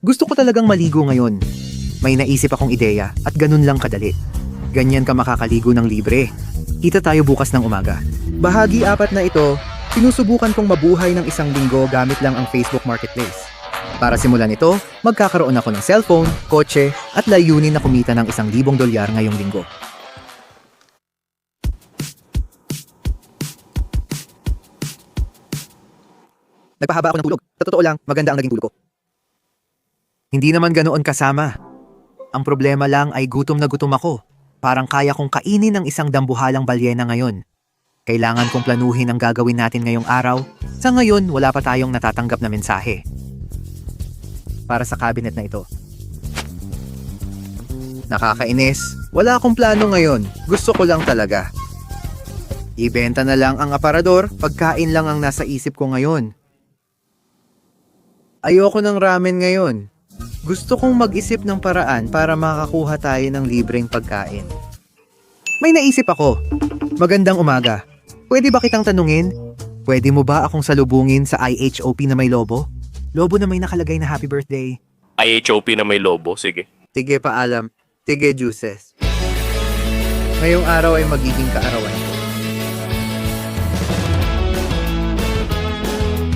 Gusto ko talagang maligo ngayon. May naisip akong ideya at ganun lang kadali. Ganyan ka makakaligo ng libre. Kita tayo bukas ng umaga. Bahagi apat na ito, sinusubukan kong mabuhay ng isang linggo gamit lang ang Facebook Marketplace. Para simulan ito, magkakaroon ako ng cellphone, kotse, at layunin na kumita ng isang libong dolyar ngayong linggo. Nagpahaba ako ng tulog. Sa totoo lang, maganda ang naging tulog ko. Hindi naman ganoon kasama. Ang problema lang ay gutom na gutom ako. Parang kaya kong kainin ng isang dambuhalang balyena ngayon. Kailangan kong planuhin ang gagawin natin ngayong araw. Sa ngayon, wala pa tayong natatanggap na mensahe. Para sa cabinet na ito. Nakakainis. Wala akong plano ngayon. Gusto ko lang talaga. Ibenta na lang ang aparador, pagkain lang ang nasa isip ko ngayon. Ayoko ng ramen ngayon. Gusto kong mag-isip ng paraan para makakuha tayo ng libreng pagkain. May naisip ako. Magandang umaga. Pwede ba kitang tanungin? Pwede mo ba akong salubungin sa IHOP na may lobo? Lobo na may nakalagay na happy birthday. IHOP na may lobo, sige. Sige paalam. Sige juices. Ngayong araw ay magiging kaarawan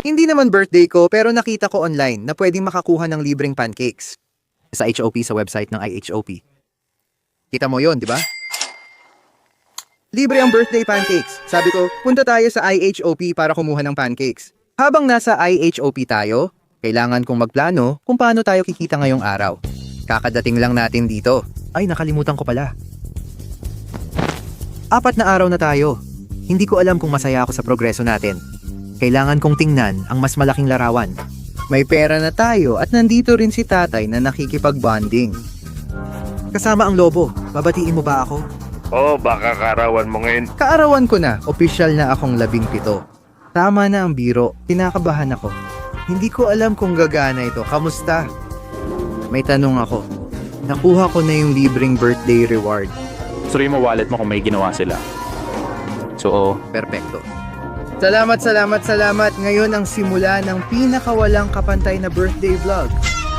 Hindi naman birthday ko pero nakita ko online na pwedeng makakuha ng libreng pancakes. Sa HOP sa website ng IHOP. Kita mo yon, di ba? Libre ang birthday pancakes. Sabi ko, punta tayo sa IHOP para kumuha ng pancakes. Habang nasa IHOP tayo, kailangan kong magplano kung paano tayo kikita ngayong araw. Kakadating lang natin dito. Ay, nakalimutan ko pala. Apat na araw na tayo. Hindi ko alam kung masaya ako sa progreso natin. Kailangan kong tingnan ang mas malaking larawan. May pera na tayo at nandito rin si tatay na nakikipag-bonding. Kasama ang lobo. Babatiin mo ba ako? Oh, baka karawan mo ngayon. Kaarawan ko na, opisyal na akong labing pito. Tama na ang biro, kinakabahan ako. Hindi ko alam kung gagana ito. Kamusta? May tanong ako. Nakuha ko na yung libreng birthday reward. Suriin mo wallet mo kung may ginawa sila. So, Perpekto. Salamat, salamat, salamat. Ngayon ang simula ng pinakawalang kapantay na birthday vlog.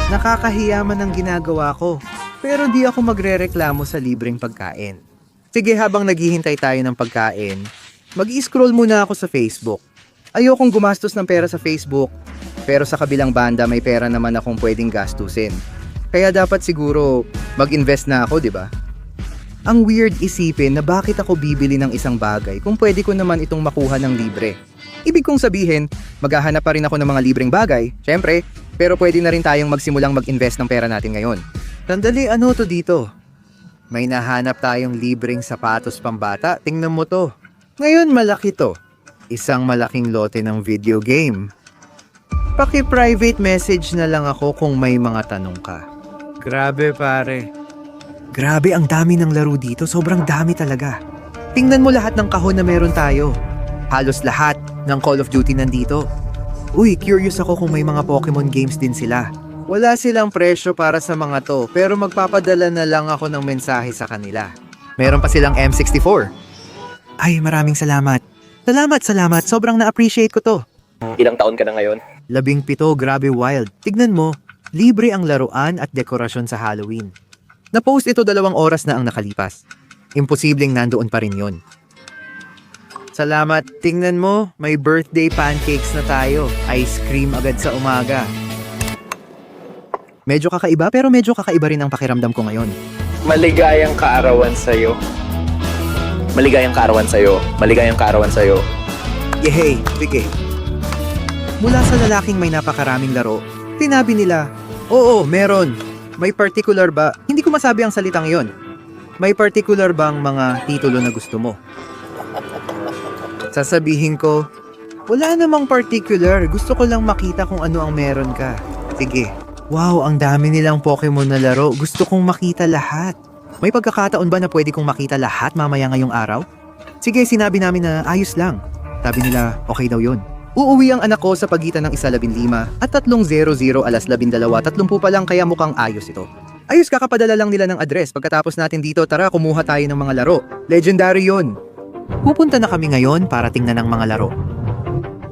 Nakakahiyaman ang ginagawa ko. Pero di ako magrereklamo sa libreng pagkain. Sige, habang naghihintay tayo ng pagkain, mag-scroll muna ako sa Facebook. Ayokong gumastos ng pera sa Facebook, pero sa kabilang banda may pera naman akong pwedeng gastusin. Kaya dapat siguro mag-invest na ako, di ba? Ang weird isipin na bakit ako bibili ng isang bagay kung pwede ko naman itong makuha ng libre. Ibig kong sabihin, maghahanap pa rin ako ng mga libreng bagay, syempre, pero pwede na rin tayong magsimulang mag-invest ng pera natin ngayon. Sandali, ano to dito? May nahanap tayong libreng sapatos pambata, tingnan mo to. Ngayon malaki to. Isang malaking lote ng video game. Paki-private message na lang ako kung may mga tanong ka. Grabe pare. Grabe ang dami ng laro dito, sobrang dami talaga. Tingnan mo lahat ng kahon na meron tayo. Halos lahat ng Call of Duty nandito. Uy, curious ako kung may mga Pokemon games din sila. Wala silang presyo para sa mga to, pero magpapadala na lang ako ng mensahe sa kanila. Meron pa silang M64. Ay, maraming salamat. Salamat, salamat. Sobrang na-appreciate ko to. Ilang taon ka na ngayon? Labing pito, grabe wild. Tignan mo, libre ang laruan at dekorasyon sa Halloween. Na-post ito dalawang oras na ang nakalipas. Imposibleng nandoon pa rin yon. Salamat. Tingnan mo, may birthday pancakes na tayo. Ice cream agad sa umaga. Medyo kakaiba pero medyo kakaiba rin ang pakiramdam ko ngayon. Maligayang kaarawan sa'yo. Maligayang kaarawan sa'yo. Maligayang kaarawan sa'yo. Yehey, sige. Mula sa lalaking may napakaraming laro, tinabi nila, Oo, meron. May particular ba? Hindi ko masabi ang salitang yon. May particular bang mga titulo na gusto mo? Sasabihin ko, wala namang particular. Gusto ko lang makita kung ano ang meron ka. Sige. Wow, ang dami nilang Pokemon na laro. Gusto kong makita lahat. May pagkakataon ba na pwede kong makita lahat mamaya ngayong araw? Sige, sinabi namin na ayos lang. Sabi nila, okay daw yon. Uuwi ang anak ko sa pagitan ng isa labing lima at tatlong zero zero alas labindalawa tatlumpu pa lang kaya mukhang ayos ito. Ayos kakapadala lang nila ng address pagkatapos natin dito tara kumuha tayo ng mga laro. Legendary yon. Pupunta na kami ngayon para tingnan ang mga laro.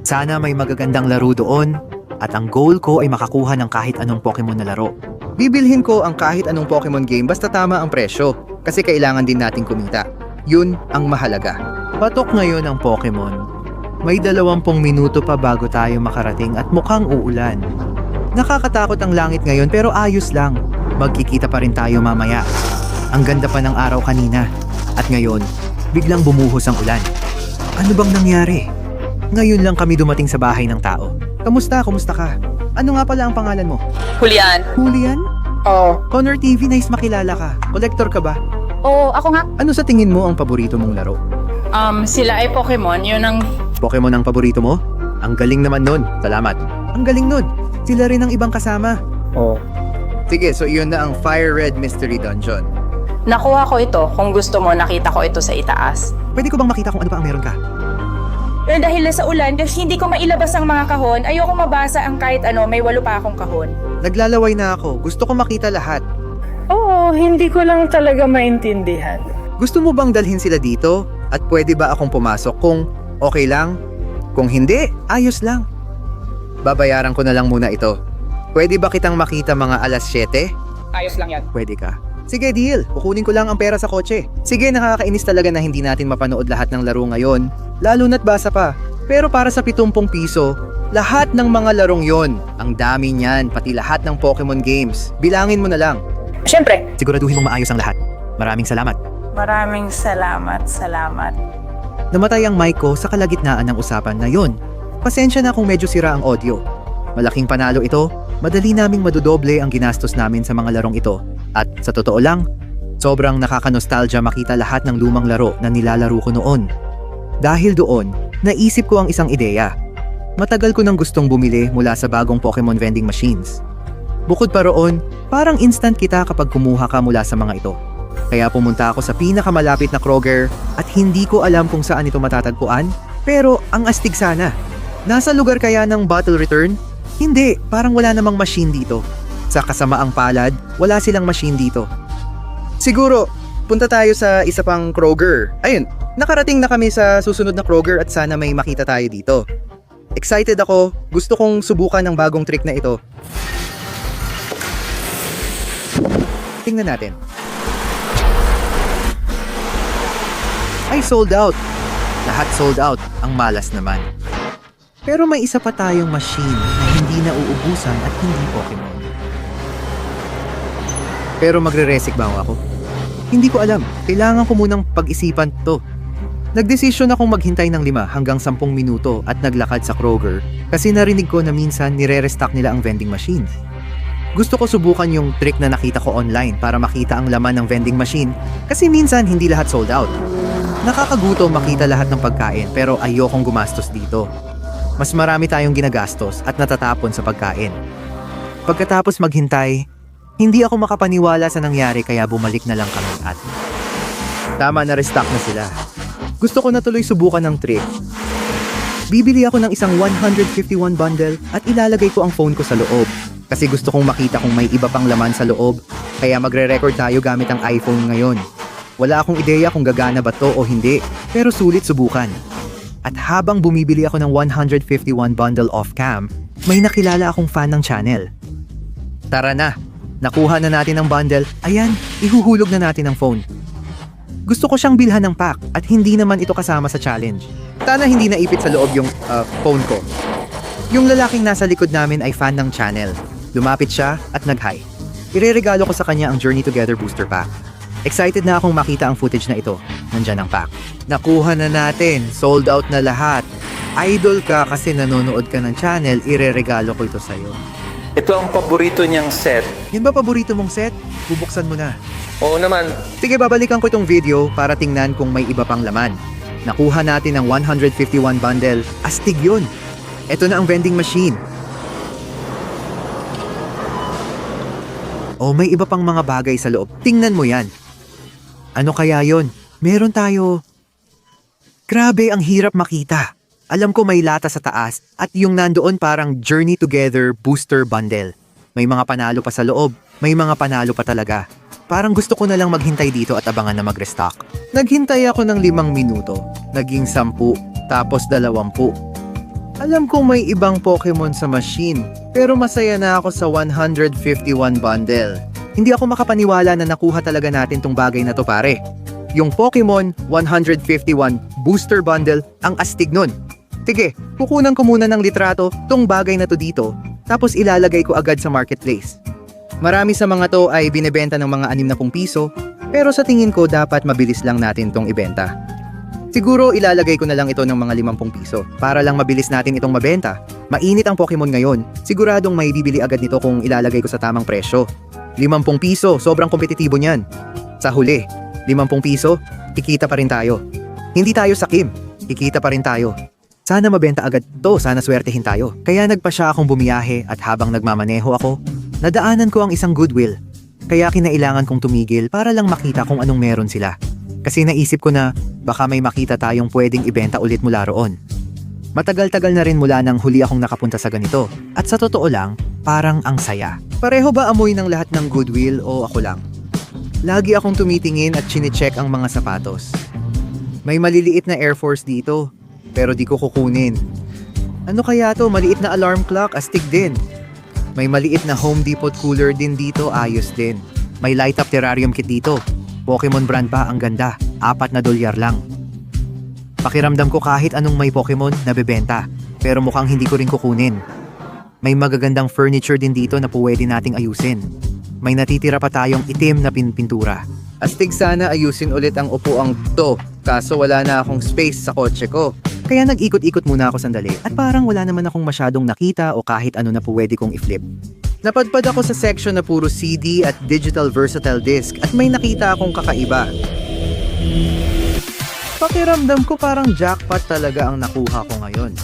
Sana may magagandang laro doon. At ang goal ko ay makakuha ng kahit anong Pokemon na laro. Bibilhin ko ang kahit anong Pokemon game basta tama ang presyo. Kasi kailangan din nating kumita. Yun ang mahalaga. Patok ngayon ang Pokemon. May dalawampung minuto pa bago tayo makarating at mukhang uulan. Nakakatakot ang langit ngayon pero ayos lang. Magkikita pa rin tayo mamaya. Ang ganda pa ng araw kanina. At ngayon, biglang bumuhos ang ulan. Ano bang nangyari? Ngayon lang kami dumating sa bahay ng tao. Kamusta? Kamusta ka? Ano nga pala ang pangalan mo? Julian. Julian? Oo. Connor TV, nice makilala ka. Collector ka ba? Oo, ako nga. Ano sa tingin mo ang paborito mong laro? Um, sila ay Pokemon. Yun ang... Pokemon ang paborito mo? Ang galing naman nun. Salamat. Ang galing nun. Sila rin ang ibang kasama. Oo. Sige, so yun na ang Fire Red Mystery Dungeon. Nakuha ko ito. Kung gusto mo, nakita ko ito sa itaas. Pwede ko bang makita kung ano pa ang meron ka? Pero dahil sa ulan, kasi hindi ko mailabas ang mga kahon, ayoko mabasa ang kahit ano, may walo pa akong kahon. Naglalaway na ako. Gusto ko makita lahat. Oo, hindi ko lang talaga maintindihan. Gusto mo bang dalhin sila dito? At pwede ba akong pumasok kung okay lang? Kung hindi, ayos lang. Babayaran ko na lang muna ito. Pwede ba kitang makita mga alas 7? Ayos lang yan. Pwede ka. Sige, deal. Kukunin ko lang ang pera sa kotse. Sige, nakakainis talaga na hindi natin mapanood lahat ng laro ngayon. Lalo na't basa pa. Pero para sa 70 piso, lahat ng mga larong yon, ang dami niyan, pati lahat ng Pokemon games. Bilangin mo na lang. Siyempre, Siguraduhin mong maayos ang lahat. Maraming salamat. Maraming salamat, salamat. Namatay ang mic ko sa kalagitnaan ng usapan na yon. Pasensya na kung medyo sira ang audio. Malaking panalo ito, madali naming madudoble ang ginastos namin sa mga larong ito. At sa totoo lang, sobrang nakaka-nostalgia makita lahat ng lumang laro na nilalaro ko noon. Dahil doon, naisip ko ang isang ideya. Matagal ko nang gustong bumili mula sa bagong Pokemon vending machines. Bukod pa roon, parang instant kita kapag kumuha ka mula sa mga ito. Kaya pumunta ako sa pinakamalapit na Kroger at hindi ko alam kung saan ito matatagpuan, pero ang astig sana. Nasa lugar kaya ng bottle return? Hindi, parang wala namang machine dito. Sa kasamaang palad, wala silang machine dito. Siguro, punta tayo sa isa pang Kroger. Ayun, nakarating na kami sa susunod na Kroger at sana may makita tayo dito. Excited ako, gusto kong subukan ng bagong trick na ito. Tingnan natin. Ay, sold out. Lahat sold out. Ang malas naman. Pero may isa pa tayong machine na hindi nauubusan at hindi Pokemon. Pero magre-resic ba ako? Hindi ko alam. Kailangan ko munang pag-isipan to. Nagdesisyon akong maghintay ng 5 hanggang 10 minuto at naglakad sa Kroger kasi narinig ko na minsan nire-restock nila ang vending machines. Gusto ko subukan yung trick na nakita ko online para makita ang laman ng vending machine kasi minsan hindi lahat sold out. Nakakagutom makita lahat ng pagkain pero ayokong gumastos dito. Mas marami tayong ginagastos at natatapon sa pagkain. Pagkatapos maghintay, hindi ako makapaniwala sa nangyari kaya bumalik na lang kami at Tama na restock na sila. Gusto ko na tuloy subukan ng trick. Bibili ako ng isang 151 bundle at ilalagay ko ang phone ko sa loob. Kasi gusto kong makita kung may iba pang laman sa loob. Kaya magre-record tayo gamit ang iPhone ngayon. Wala akong ideya kung gagana ba to o hindi, pero sulit subukan. At habang bumibili ako ng 151 bundle off-cam, may nakilala akong fan ng channel. Tara na, nakuha na natin ang bundle, ayan, ihuhulog na natin ang phone. Gusto ko siyang bilhan ng pack at hindi naman ito kasama sa challenge. Sana hindi naipit sa loob yung uh, phone ko. Yung lalaking nasa likod namin ay fan ng channel. Lumapit siya at nag-hi. Ireregalo ko sa kanya ang Journey Together Booster Pack. Excited na akong makita ang footage na ito. Nandyan ang pack. Nakuha na natin. Sold out na lahat. Idol ka kasi nanonood ka ng channel, ireregalo ko ito sa'yo. Ito ang paborito niyang set. Yan ba paborito mong set? Bubuksan mo na. Oo naman. Sige, babalikan ko itong video para tingnan kung may iba pang laman. Nakuha natin ang 151 bundle. Astig yun. Ito na ang vending machine. Oh, may iba pang mga bagay sa loob. Tingnan mo yan. Ano kaya yon? Meron tayo. Grabe, ang hirap makita. Alam ko may lata sa taas at yung nandoon parang Journey Together Booster Bundle. May mga panalo pa sa loob, may mga panalo pa talaga. Parang gusto ko na lang maghintay dito at abangan na mag-restock. Naghintay ako ng limang minuto, naging sampu, tapos dalawampu. Alam kong may ibang Pokemon sa machine, pero masaya na ako sa 151 bundle. Hindi ako makapaniwala na nakuha talaga natin tong bagay na to pare. Yung Pokemon 151 Booster Bundle ang astig nun. Sige, kukunan ko muna ng litrato tong bagay na to dito, tapos ilalagay ko agad sa marketplace. Marami sa mga to ay binebenta ng mga 60 piso, pero sa tingin ko dapat mabilis lang natin tong ibenta. Siguro ilalagay ko na lang ito ng mga 50 piso para lang mabilis natin itong mabenta. Mainit ang Pokemon ngayon, siguradong may bibili agad nito kung ilalagay ko sa tamang presyo. 50 piso, sobrang kompetitibo niyan. Sa huli, 50 piso, kikita pa rin tayo. Hindi tayo sakim, kikita pa rin tayo. Sana mabenta agad to, sana swertehin tayo. Kaya nagpa siya akong bumiyahe at habang nagmamaneho ako, nadaanan ko ang isang Goodwill. Kaya kinailangan kong tumigil para lang makita kung anong meron sila. Kasi naisip ko na baka may makita tayong pwedeng ibenta ulit mula roon. Matagal-tagal na rin mula nang huli akong nakapunta sa ganito. At sa totoo lang, parang ang saya. Pareho ba amoy ng lahat ng Goodwill o ako lang? Lagi akong tumitingin at chinecheck ang mga sapatos. May maliliit na Air Force dito, pero di ko kukunin. Ano kaya to? Maliit na alarm clock, astig din. May maliit na Home Depot cooler din dito, ayos din. May light up terrarium kit dito. Pokemon brand pa, ang ganda. Apat na dolyar lang. Pakiramdam ko kahit anong may Pokemon, nabebenta. Pero mukhang hindi ko rin kukunin. May magagandang furniture din dito na pwede nating ayusin. May natitira pa tayong itim na pinpintura. Astig sana ayusin ulit ang upuang to, kaso wala na akong space sa kotse ko. Kaya nag-ikot-ikot muna ako sandali at parang wala naman akong masyadong nakita o kahit ano na pwede kong i-flip. Napadpad ako sa section na puro CD at digital versatile disc at may nakita akong kakaiba. Pakiramdam ko parang jackpot talaga ang nakuha ko ngayon.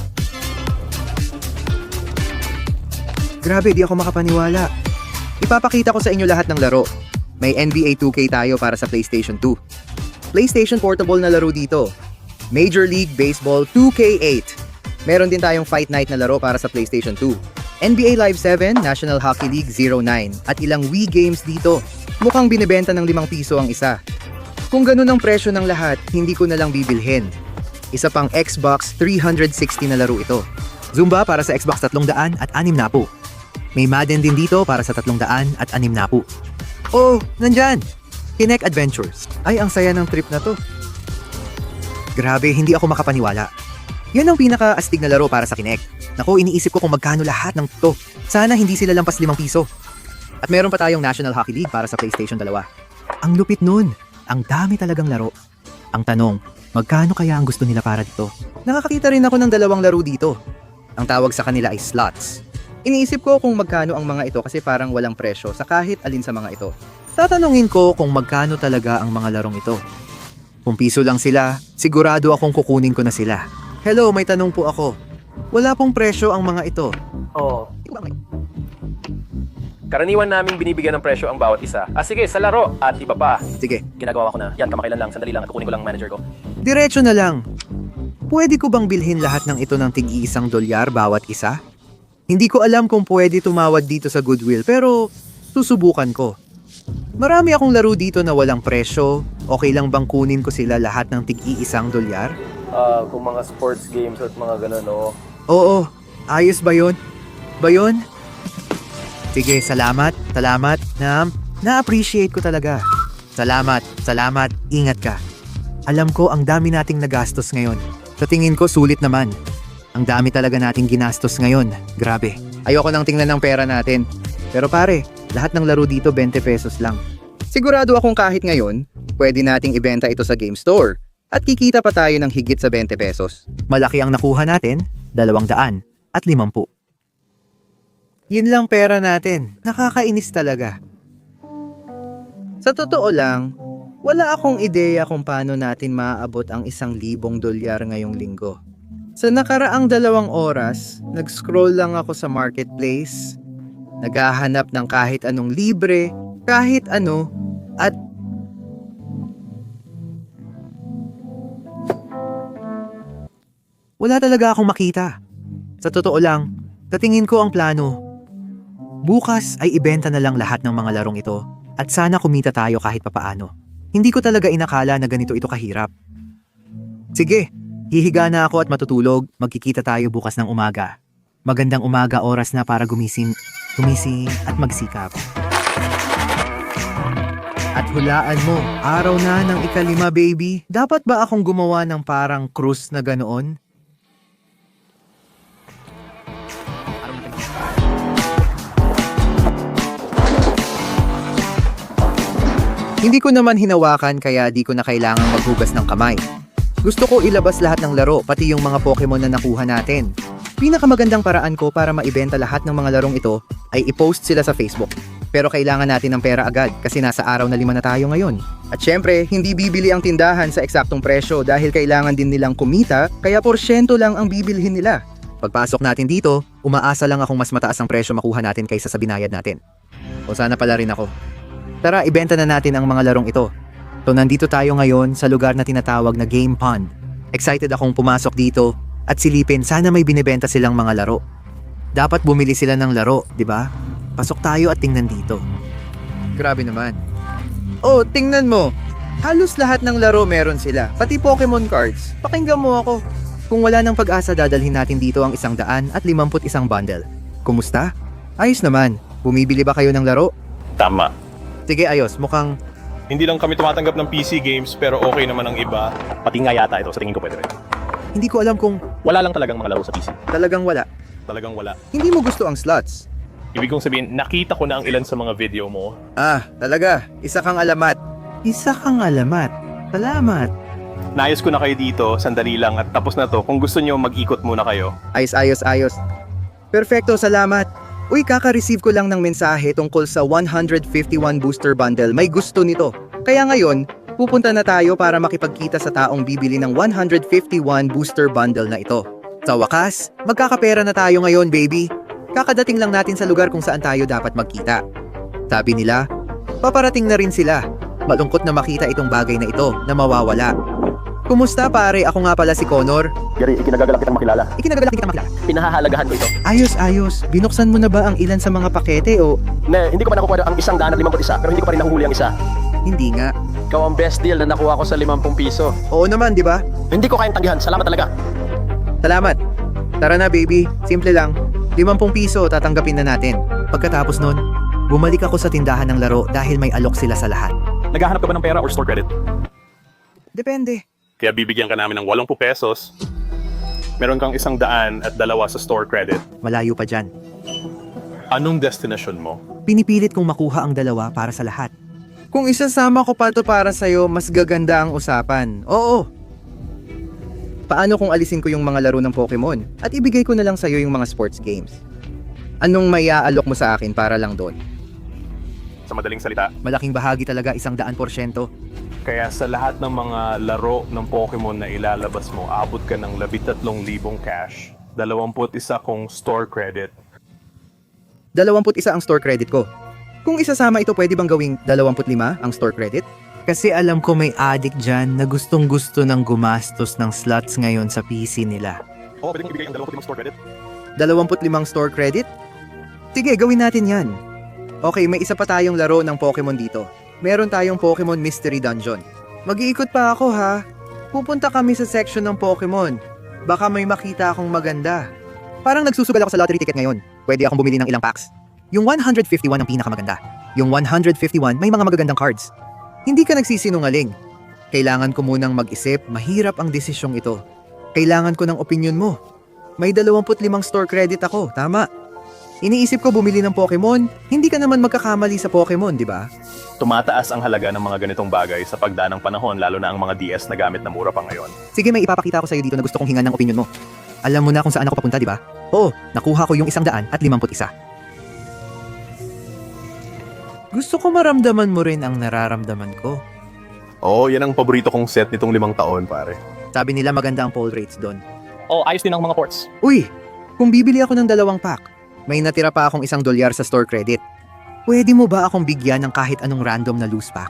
Grabe, di ako makapaniwala. Ipapakita ko sa inyo lahat ng laro. May NBA 2K tayo para sa PlayStation 2. PlayStation Portable na laro dito. Major League Baseball 2K8. Meron din tayong Fight Night na laro para sa PlayStation 2. NBA Live 7, National Hockey League 09, at ilang Wii games dito. Mukhang binebenta ng 5 piso ang isa. Kung ganun ang presyo ng lahat, hindi ko na lang bibilhin. Isa pang Xbox 360 na laro ito. Zumba para sa Xbox 300 at 6 na po. May Madden din dito para sa 300 at 6 na po. Oh, nandyan! Kinect Adventures. Ay, ang saya ng trip na to. Grabe, hindi ako makapaniwala. Yan ang pinaka-astig na laro para sa Kinect. Nako, iniisip ko kung magkano lahat ng to. Sana hindi sila lampas 5 piso. At meron pa tayong National Hockey League para sa PlayStation 2. Ang lupit nun. Ang dami talagang laro. Ang tanong, magkano kaya ang gusto nila para dito? Nakakakita rin ako ng dalawang laro dito. Ang tawag sa kanila ay slots. Iniisip ko kung magkano ang mga ito kasi parang walang presyo sa kahit alin sa mga ito. Tatanungin ko kung magkano talaga ang mga larong ito. Kung piso lang sila, sigurado akong kukunin ko na sila. Hello, may tanong po ako. Wala pong presyo ang mga ito. Oo. Karaniwan naming binibigyan ng presyo ang bawat isa. Ah sige, sa laro at iba pa. Sige, Ginagawa ko na. Yan, kamakailan lang. Sandali lang at kukunin ko lang ang manager ko. diretso na lang. Pwede ko bang bilhin lahat ng ito ng tig-iisang dolyar bawat isa? Hindi ko alam kung pwede tumawad dito sa Goodwill pero susubukan ko. Marami akong laro dito na walang presyo. Okay lang bang kunin ko sila lahat ng tig-iisang dolyar? Ah, kung mga sports games at mga ganun, oo. Oo, ayos ba yun? Ba yun? Sige, salamat, salamat, na, na-appreciate ko talaga. Salamat, salamat, ingat ka. Alam ko ang dami nating nagastos ngayon. Sa tingin ko sulit naman. Ang dami talaga nating ginastos ngayon. Grabe. Ayoko nang tingnan ng pera natin. Pero pare, lahat ng laro dito 20 pesos lang. Sigurado akong kahit ngayon, pwede nating ibenta ito sa game store. At kikita pa tayo ng higit sa 20 pesos. Malaki ang nakuha natin, 200 at 50. Yun lang pera natin. Nakakainis talaga. Sa totoo lang, wala akong ideya kung paano natin maaabot ang isang libong dolyar ngayong linggo. Sa nakaraang dalawang oras, nag-scroll lang ako sa marketplace, naghahanap ng kahit anong libre, kahit ano, at wala talaga akong makita. Sa totoo lang, katingin ko ang plano. Bukas ay ibenta na lang lahat ng mga larong ito at sana kumita tayo kahit papaano. Hindi ko talaga inakala na ganito ito kahirap. Sige, Hihiga na ako at matutulog. Magkikita tayo bukas ng umaga. Magandang umaga oras na para gumising, gumising at magsikap. At hulaan mo, araw na ng ikalima baby. Dapat ba akong gumawa ng parang cruise na ganoon? Hindi ko naman hinawakan kaya di ko na kailangang maghugas ng kamay. Gusto ko ilabas lahat ng laro, pati yung mga Pokemon na nakuha natin. Pinakamagandang paraan ko para maibenta lahat ng mga larong ito ay i-post sila sa Facebook. Pero kailangan natin ng pera agad kasi nasa araw na lima na tayo ngayon. At syempre, hindi bibili ang tindahan sa eksaktong presyo dahil kailangan din nilang kumita kaya porsyento lang ang bibilhin nila. Pagpasok natin dito, umaasa lang akong mas mataas ang presyo makuha natin kaysa sa binayad natin. O sana pala rin ako. Tara, ibenta na natin ang mga larong ito. So nandito tayo ngayon sa lugar na tinatawag na Game Pond. Excited akong pumasok dito at silipin sana may binibenta silang mga laro. Dapat bumili sila ng laro, di ba? Pasok tayo at tingnan dito. Grabe naman. Oh, tingnan mo. Halos lahat ng laro meron sila, pati Pokemon cards. Pakinggan mo ako. Kung wala ng pag-asa, dadalhin natin dito ang isang daan at limamput isang bundle. Kumusta? Ayos naman. Bumibili ba kayo ng laro? Tama. Sige, ayos. Mukhang Hindi lang kami tumatanggap ng PC games pero okay naman ang iba. Pati nga yata ito, sa tingin ko pwede rin. hindi ko alam kung Wala lang talagang mga laro sa PC. talagang wala. Talagang wala. Hindi mo gusto ang slots. Ibig kong sabihin, nakita ko na ang ilan sa mga video mo. Ah, talaga. Isa kang alamat. Isa kang alamat. Salamat. Nayos ko na kayo dito, sandali lang at tapos na to. Kung gusto nyo, mag-ikot muna kayo. Ayos, ayos, ayos. Perfecto, salamat. Uy, kaka-receive ko lang ng mensahe tungkol sa 151 booster bundle. May gusto nito. Kaya ngayon, pupunta na tayo para makipagkita sa taong bibili ng 151 booster bundle na ito. Sa wakas, magkakapera na tayo ngayon, baby. Kakadating lang natin sa lugar kung saan tayo dapat magkita. Sabi nila, paparating na rin sila. Malungkot na makita itong bagay na ito na mawawala. Kumusta pare? Ako nga pala si Connor. Gary, ikinagagalak kitang makilala. Ikinagagalak kita makilala. Pinahahalagahan ko ito. Ayos, ayos. Binuksan mo na ba ang ilan sa mga pakete o Ne, hindi ko pa nakukuha ang isang daan at limang isa, pero hindi ko pa rin nahuhuli ang isa. hindi nga? Ikaw ang best deal na nakuha ko sa 50 piso. Oo naman, di ba? Hindi ko kayang tanggihan. Salamat talaga. Salamat. Tara na, baby. Simple lang. 50 piso tatanggapin na natin. Pagkatapos nun, bumalik ako sa tindahan ng laro dahil may alok sila sa lahat. Naghahanap ka ba ng pera or store credit? Depende. Kaya bibigyan ka namin ng 80 pesos. Meron kang isang daan at dalawa sa store credit. Malayo pa dyan. Anong destination mo? Pinipilit kong makuha ang dalawa para sa lahat. Kung isasama ko pa to para sa'yo, mas gaganda ang usapan. Oo. Paano kung alisin ko yung mga laro ng Pokemon at ibigay ko na lang sa'yo yung mga sports games? Anong may aalok mo sa akin para lang doon? Sa madaling salita. Malaking bahagi talaga isang daan porsyento. Kaya sa lahat ng mga laro ng Pokemon na ilalabas mo, abot ka ng 13,000 cash, 21 kong store credit, 21 ang store credit ko. Kung isasama ito, pwede bang gawing 25 ang store credit? Kasi alam ko may addict dyan na gustong gusto ng gumastos ng slots ngayon sa PC nila. Oo, pwedeng ibigay ang 25 store credit. 25 store credit? Sige, gawin natin yan. Okay, may isa pa tayong laro ng Pokemon dito. Meron tayong Pokemon Mystery Dungeon. Mag-iikot pa ako ha. Pupunta kami sa section ng Pokemon. Baka may makita akong maganda. Parang nagsusugal ako sa lottery ticket ngayon. Pwede akong bumili ng ilang packs. Yung 151 ang pinakamaganda. Yung 151 may mga magagandang cards. Hindi ka nagsisinungaling. Kailangan ko munang mag-isip, mahirap ang desisyong ito. Kailangan ko ng opinion mo. May 25 store credit ako, tama. Iniisip ko bumili ng Pokemon, hindi ka naman magkakamali sa Pokemon, di ba? Tumataas ang halaga ng mga ganitong bagay sa pagdaan ng panahon, lalo na ang mga DS na gamit na mura pa ngayon. Sige, may ipapakita ko sa'yo dito na gusto kong hingan ng opinion mo. Alam mo na kung saan ako papunta, di ba? Oo, nakuha ko yung isang daan at limamput isa. Gusto ko maramdaman mo rin ang nararamdaman ko. Oo, yan ang paborito kong set nitong limang taon, pare. Sabi nila maganda ang poll rates doon. Oh, ayos din ang mga ports. Uy, kung bibili ako ng dalawang pack, may natira pa akong isang dolyar sa store credit. Pwede mo ba akong bigyan ng kahit anong random na loose pack?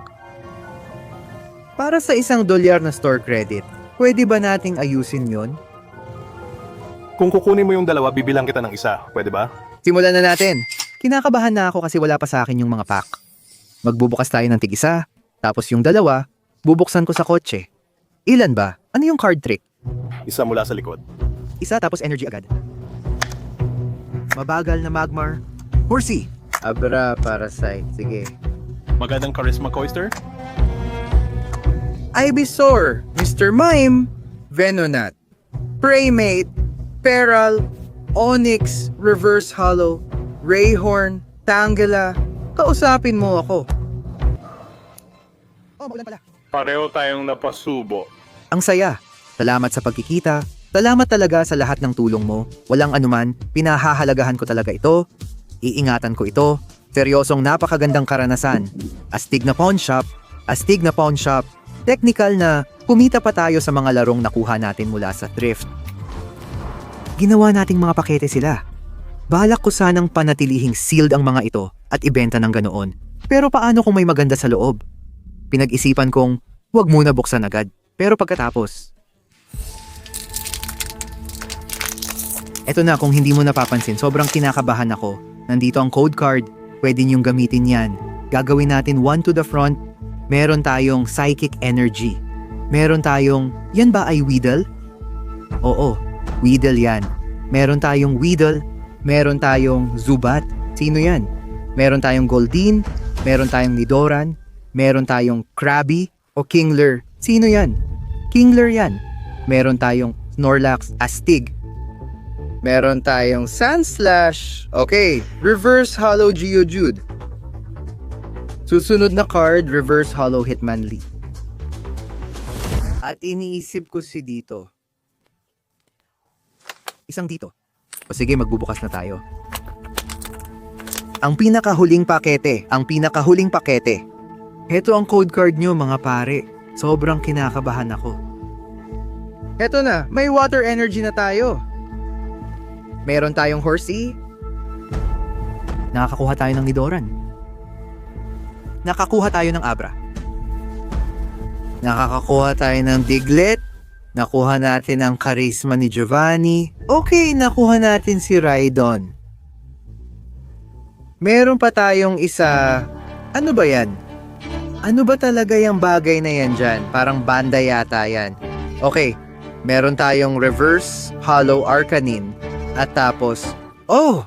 Para sa isang dolyar na store credit, pwede ba nating ayusin yon? Kung kukunin mo yung dalawa, bibilang kita ng isa. Pwede ba? Simulan na natin. Kinakabahan na ako kasi wala pa sa akin yung mga pack. Magbubukas tayo ng tig-isa, tapos yung dalawa, bubuksan ko sa kotse. Ilan ba? Ano yung card trick? Isa mula sa likod. Isa tapos energy agad. Mabagal na Magmar. Horsey! Abra, Parasite. Sige. Magandang charisma, Coister. Ivysaur, Mr. Mime, Venonat, Praymate, Peral, Onyx, Reverse Hollow, Rayhorn, Tangela. Kausapin mo ako. Oh, maulan pala. Pareho tayong napasubo. Ang saya. Salamat sa pagkikita. Salamat talaga sa lahat ng tulong mo. Walang anuman, pinahahalagahan ko talaga ito. Iingatan ko ito. Seryosong napakagandang karanasan. Astig na pawn shop. Astig na pawn shop. Technical na kumita pa tayo sa mga larong nakuha natin mula sa thrift. Ginawa nating mga pakete sila. Balak ko sanang panatilihing sealed ang mga ito at ibenta ng ganoon. Pero paano kung may maganda sa loob? Pinag-isipan kong huwag muna buksan agad. Pero pagkatapos, Eto na kung hindi mo napapansin, sobrang kinakabahan ako. Nandito ang code card, pwede niyong gamitin yan. Gagawin natin one to the front, meron tayong psychic energy. Meron tayong, yan ba ay Weedle? Oo, Weedle yan. Meron tayong Weedle, meron tayong Zubat. Sino yan? Meron tayong Goldeen, meron tayong Nidoran, meron tayong Krabby o Kingler. Sino yan? Kingler yan. Meron tayong Snorlax Astig. Meron tayong Sandslash. Okay, Reverse Hollow Geodude. Susunod na card, Reverse Hollow Hitmonlee. At iniisip ko si dito. Isang dito. O sige, magbubukas na tayo. Ang pinakahuling pakete, ang pinakahuling pakete. Heto ang code card nyo mga pare. Sobrang kinakabahan ako. Heto na, may water energy na tayo. Meron tayong horsey. Nakakakuha tayo ng Nidoran. Nakakuha tayo ng Abra. Nakakakuha tayo ng Diglett. Nakuha natin ang charisma ni Giovanni. Okay, nakuha natin si Rhydon. Meron pa tayong isa... Ano ba yan? Ano ba talaga yung bagay na yan dyan? Parang banda yata yan. Okay, meron tayong Reverse Hollow Arcanine. At tapos, oh,